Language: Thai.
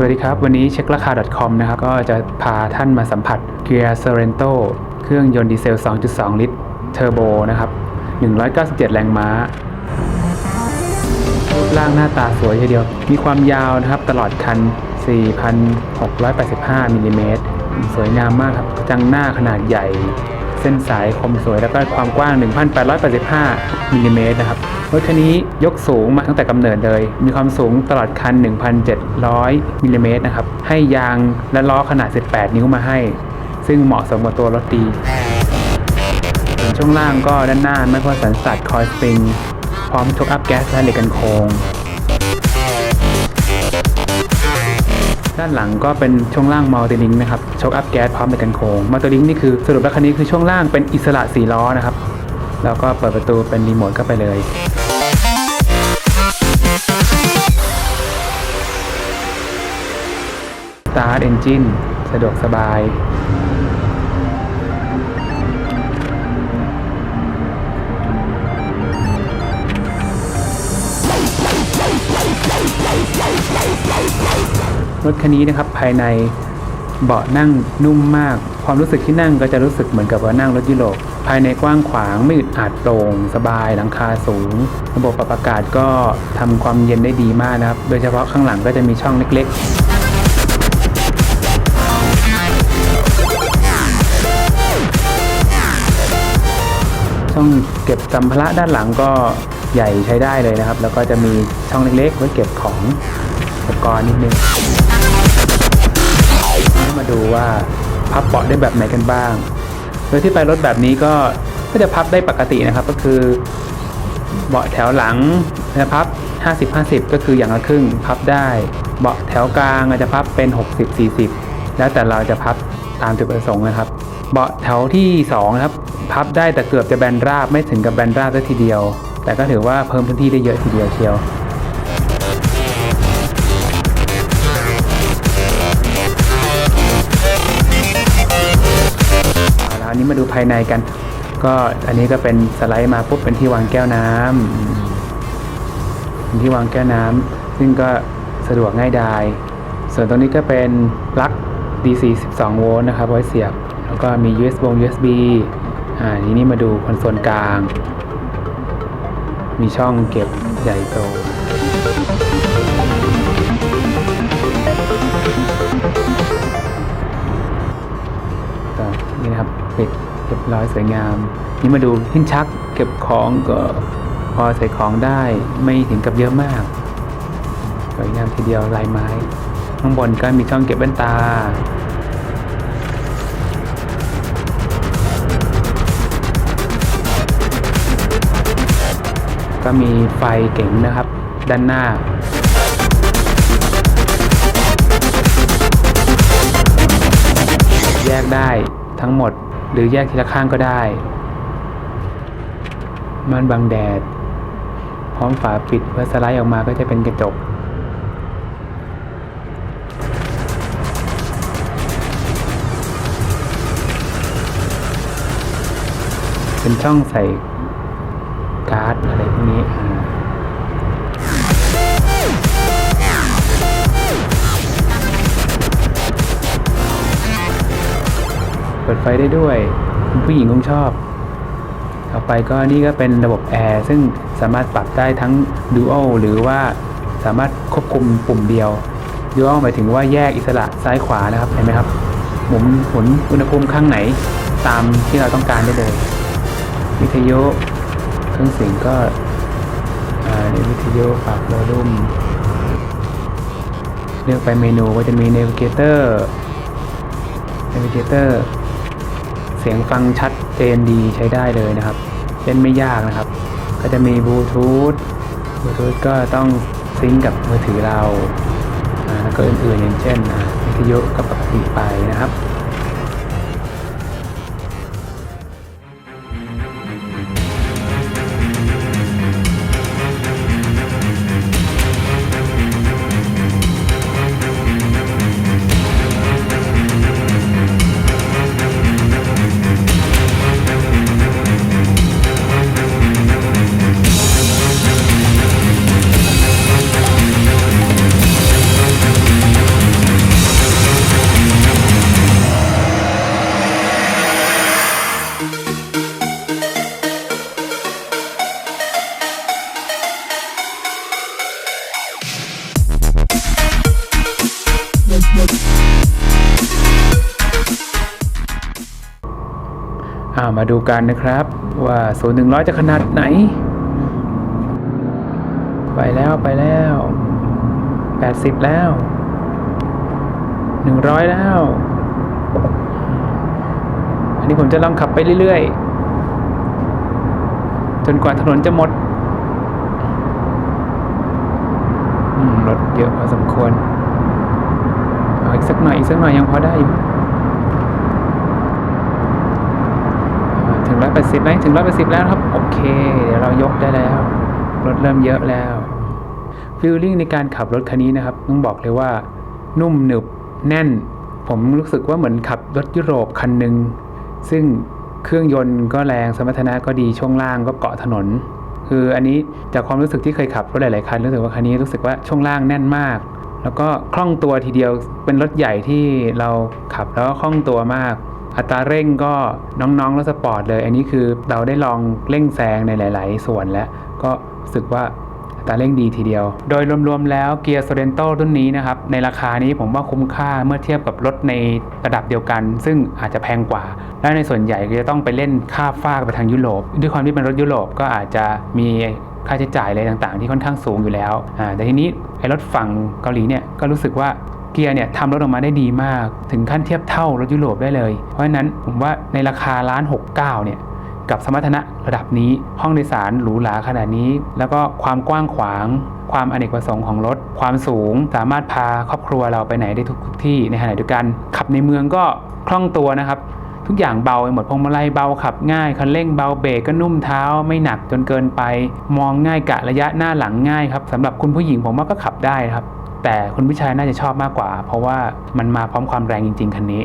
สวัสดีครับ วันนี้เช็คราคา .com นะครับ ก็จะพาท่านมาสัมผัส Kia Sorento เครื่องยนต์ดีเซล 2.2 ลิตรเทอร์โบนะครับ 197 แรงม้ารูปร่างหน้าตาสวยทีเดียว มีความยาวนะครับตลอดคัน 4,685มิลลิเมตรสวยงามมากครับ จังหน้าขนาดใหญ่ เส้นสายคมสวยแล้วก็ความกว้าง 1,885มิลลิเมตรนะครับรถคันนี้ยกสูงมาตั้งแต่กำเนิดเลย มีความสูงตลอดคัน 1,700มิลลิเมตรนะครับ ให้ยางและล้อขนาด 18 นิ้วมาให้ ซึ่งเหมาะสมกับตัวรถดีช่วงล่างก็ด้านหน้าไม่ว่าสันสัตคอยสปริง พร้อมชกอัพแก๊สและเหล็กกันโคง ด้านหลังก็เป็นช่วงล่างมัลติลิงนะครับช็อคอัพแก๊สพร้อมเหล็กกันโคงมัลติลิงนี่คือสรุปแล้วคันนี้คือช่วงล่างเป็นอิสระสี่ล้อนะครับแล้วก็เปิดประตูเป็นรีโมทก็ไปเลยสตาร์ทเอนจินสะดวกสบาย รถคันนี้นะครับภายในเบาะนั่งนุ่มมาก ความรู้สึกที่นั่งก็จะรู้สึกเหมือนกับว่านั่งรถยุโรปภายในกว้างขวางไม่อึดอัดโปร่งสบายหลังคาสูง ระบบปรับอากาศก็ทำความเย็นได้ดีมากนะครับ โดยเฉพาะข้างหลังก็จะมีช่องเล็กๆช่องเก็บสัมภาระด้านหลังก็ใหญ่ใช้ได้เลยนะครับ แล้วก็จะมีช่องเล็กๆไว้เก็บของ ปกรณ์นิดนึงมาดูว่าพับเบาะได้แบบไหนกันบ้าง โดยที่ไปรถแบบนี้ก็ก็จะพับได้ปกตินะครับก็คือเบาะแถวหลังจะพับ 50-50 ก็คืออย่างละครึ่งพับได้ เบาะแถวกลางอาจจะพับเป็น 60-40 แล้วแต่เราจะพับตามจุดประสงค์นะครับ เบาะแถวที่2นะครับพับได้แต่เกือบจะแบนราบไม่ถึงกับแบนราบซะทีเดียว แต่ก็ถือว่าเพิ่มพื้นที่ได้เยอะทีเดียวเชียว มาดูภายในกัน ก็อันนี้ก็เป็นสไลด์มาปุ๊บเป็นที่วางแก้วน้ำอืมเป็นที่วางแก้วน้ำซึ่งก็สะดวกง่ายดาย ส่วนตรงนี้ก็เป็นปลั๊ก DC 12 โวลต์นะครับไว้เสียบ แล้วก็มี USB USB อ่าทีนี้มาดูคอนโซลกลาง มีช่องเก็บใหญ่โต นี่นะครับเรียบร้อยสวยงาม นี่มาดูทิ้นชักเก็บของก็พอใส่ของได้ไม่ถึงกับเยอะมากสวยงามทีเดียวลายไม้ ข้างบนก็มีช่องเก็บแว่นตาก็มีไฟเก๋งนะครับ ด้านหน้า แยกได้ทั้งหมด หรือแยกทีละข้างก็ได้ม่านบังแดด พร้อมฝาปิดเพื่อสไลด์ออกมาก็จะเป็นกระจกเป็นช่องใส่การ์ด ดไฟได้ด้วย คุณผู้หญิงคงชอบต่อไปก็นี่ก็เป็นระบบแอร์ซึ่งสามารถปรับได้ทั้ง Dual หรือว่าสามารถควบคุมปุ่มเดียว Dual หมายถึงว่าแยกอิสระซ้ายขวานะครับเห็นไหมครับหมุนหมุนอุณหภูมิข้างไหนตามที่เราต้องการได้เลยวิทยุเครื่องเสียงก็ในวิทยุปรับโวลูมเลือกไปเมนูก็จะมี Navigator Navigator เสียงฟังชัดเจนดีใช้ได้เลยนะครับเล่นไม่ยากนะครับ ก็จะมีบลูทูธบลูทูธก็ต้องซิงกับมือถือเราแล้วก็อื่นๆอย่างเช่นอ่าวิทยุก็ปกติไปนะครับ มาดูกันนะครับ ว่าศูนย์ถึงร้อยจะขนาดไหน ไปแล้วไปแล้วแปดสิบแล้วหนึ่งร้อยแล้ว อันนี้ผมจะลองขับไปเรื่อยๆ จนกว่าถนนจะหมดรถเยอะพอสมควรอ,อีกสักหน่อย อีกสักหน่อยยังพอได้อยู่อ่าถึ งร้อยแปดสิบไหมถึงร้อยแปดสิบแล้วครับ โอเค เดี๋ยวเรายกได้แล้ว รถเริ่มเยอะแล้วฟีลลิ่งในการขับรถคันนี้นะครับ ต้องบอกเลยว่านุ่มหนึบแน่น ผมรู้สึกว่าเหมือนขับรถยุโรปคันหนึ่งซึ่งเครื่องยนต์ก็แรงสมรรถนะก็ดีช่วงล่างก็เกาะถนน คืออันนี้จากความรู้สึกที่เคยขับรถหลาย ๆ คันรู้สึกว่าคันนี้รู้สึกว่าช่วงล่างแน่นมาก แล้วก็คล่องตัวทีเดียวเป็นรถใหญ่ที่เราขับแล้วก็คล่องตัวมาก อัตราเร่งก็น้องๆรถสปอร์ตเลย อันนี้คือเราได้ลองเร่งแซงในหลาย ๆ ส่วนแล้ว ก็รู้สึกว่าอัตราเร่งดีทีเดียว โดยรวม ๆ แล้วเกียร์ Sorento รุ่นนี้นะครับ ในราคานี้ผมว่าคุ้มค่าเมื่อเทียบกับรถในระดับเดียวกัน ซึ่งอาจจะแพงกว่า และในส่วนใหญ่ก็จะต้องไปเล่นค่าฟากไปทางยุโรป ด้วยความที่เป็นรถยุโรปก็อาจจะมีค่าใช้จ่ายอะไรต่างๆ ที่ค่อนข้างสูงอยู่แล้วแต่ทีนี้ไอ้รถฝั่งเกาหลีเนี่ยก็รู้สึกว่า เกียร์เนี่ยทำรถออกมาได้ดีมาก ถึงขั้นเทียบเท่ารถยุโรปได้เลย เพราะฉะนั้นผมว่าในราคาล้านหกเก้าเนี่ยกับสมรรถนะระดับนี้ห้องโดยสารหรูหราขนาดนี้ แล้วก็ความกว้างขวาง ความอเนกประสงค์ของรถ ความสูงสามารถพาครอบครัวเราไปไหนได้ทุกทุกที่ในขณะเดียวกัน ขับในเมืองก็คล่องตัวนะครับทุกอย่างเบาไปหมดพวงมาลัยเบาขับง่ายคันเร่งเบาเบรกก็นุ่มเท้าไม่หนักจนเกินไป มองง่ายกะระยะหน้าหลังง่ายครับสำหรับคุณผู้หญิงผมว่าก็ขับได้ครับ แต่คุณวิชัยน่าจะชอบมากกว่า เพราะว่ามันมาพร้อมความแรงจริง ๆ คันนี้